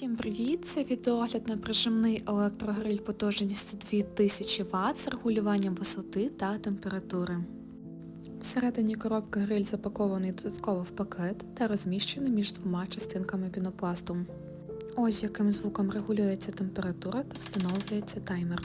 Всім привіт! Це відеогляд на прижимний електрогриль потужністю 2000 Вт з регулюванням висоти та температури. Всередині коробки гриль запакований додатково в пакет та розміщений між двома частинками пінопласту. Ось яким звуком регулюється температура та встановлюється таймер.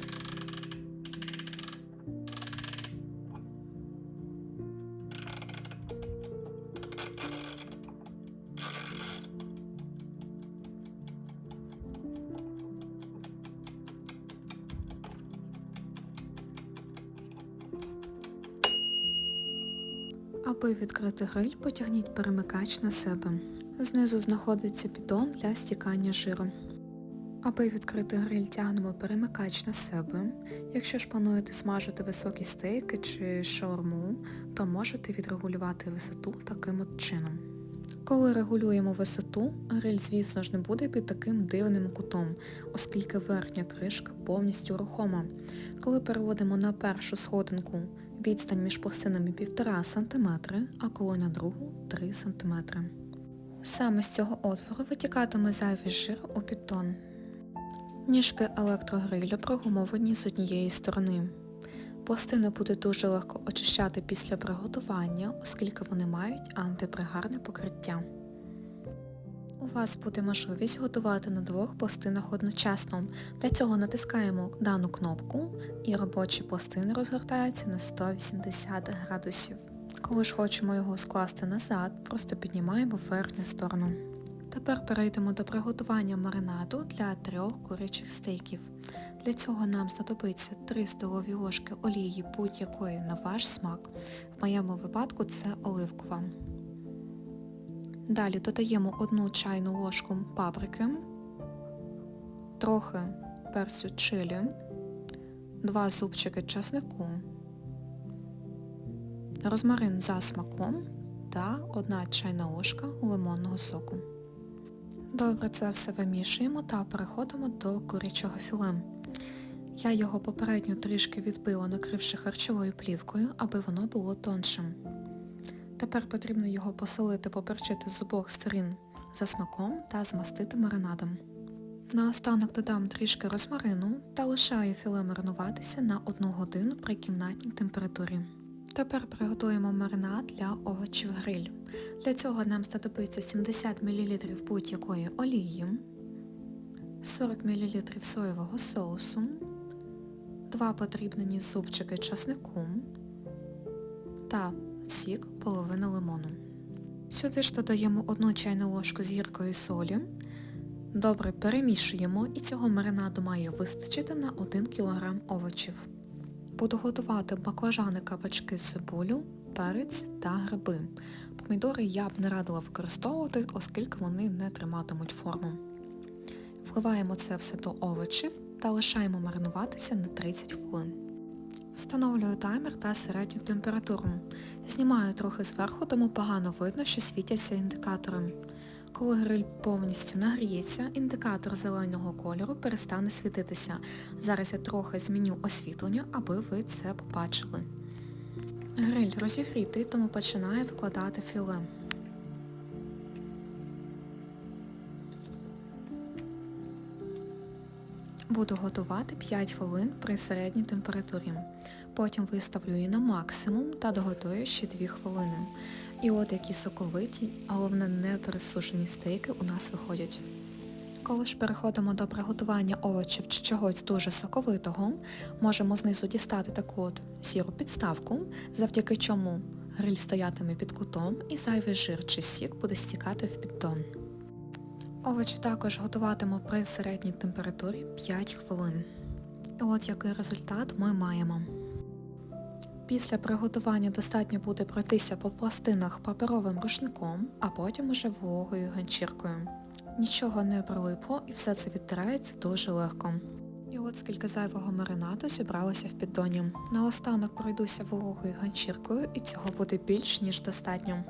Аби відкрити гриль, потягніть перемикач на себе. Знизу знаходиться піддон для стікання жиру. Аби відкрити гриль, тягнемо перемикач на себе. Якщо ж плануєте смажити високі стейки чи шаурму, то можете відрегулювати висоту таким от чином. Коли регулюємо висоту, гриль, звісно ж, не буде під таким дивним кутом, оскільки верхня кришка повністю рухома. Коли переводимо на першу сходинку відстань між пластинами 1,5 см, а коли на другу 3 см. Саме з цього отвору витікатиме зайвий жир у підтон. Ніжки електрогрилю прогумовані з однієї сторони. Пластини буде дуже легко очищати після приготування, оскільки вони мають антипригарне покриття. У вас буде можливість готувати на двох пластинах одночасно. Для цього натискаємо дану кнопку і робочі пластини розгортаються на 180 градусів. Коли ж хочемо його скласти назад, просто піднімаємо верхню сторону. Тепер перейдемо до приготування маринаду для трьох курячих стейків. Для цього нам знадобиться 3 столові ложки олії будь-якої на ваш смак. В моєму випадку це оливкова. Далі додаємо 1 чайну ложку паприки, трохи перцю чилі, 2 зубчики часнику, розмарин за смаком та 1 чайна ложка лимонного соку. Добре це все вимішуємо та переходимо до курячого філе. Я його попередньо трішки відбила, накривши харчовою плівкою, аби воно було тоншим. Тепер потрібно його посолити, поперчити з обох сторін за смаком та змастити маринадом. Наостанок додам трішки розмарину та лишаю філе маринуватися на 1 годину при кімнатній температурі. Тепер приготуємо маринад для овочів гриль. Для цього нам знадобиться 70 мл будь-якої олії, 40 мл соєвого соусу, 2 потрібнені зубчики часнику та сік половини лимону. Сюди ж додаємо 1 чайну ложку з гіркої солі. Добре перемішуємо і цього маринаду має вистачити на 1 кг овочів. Буду готувати баклажани кабачки цибулю, перець та гриби. Помідори я б не радила використовувати, оскільки вони не триматимуть форму. Вливаємо це все до овочів та лишаємо маринуватися на 30 хвилин. Встановлюю таймер та середню температуру. Знімаю трохи зверху, тому погано видно, що світяться індикатори. Коли гриль повністю нагріється, індикатор зеленого кольору перестане світитися. Зараз я трохи зміню освітлення, аби ви це побачили. Гриль розігрітий, тому починаю викладати філе. Буду готувати 5 хвилин при середній температурі. Потім виставлю її на максимум та доготую ще 2 хвилини. І от які соковиті, а головне не пересушені стейки у нас виходять. Коли ж переходимо до приготування овочів чи чогось дуже соковитого, можемо знизу дістати таку от сіру підставку, завдяки чому гриль стоятиме під кутом і зайвий жир чи сік буде стікати в піддон. Овочі також готуватиму при середній температурі 5 хвилин. От який результат ми маємо. Після приготування достатньо буде пройтися по пластинах паперовим рушником, а потім уже вологою ганчіркою. Нічого не прилипло і все це відтирається дуже легко. І от скільки зайвого маринаду зібралося в піддоні. Наостанок пройдуся вологою ганчіркою і цього буде більш ніж достатньо.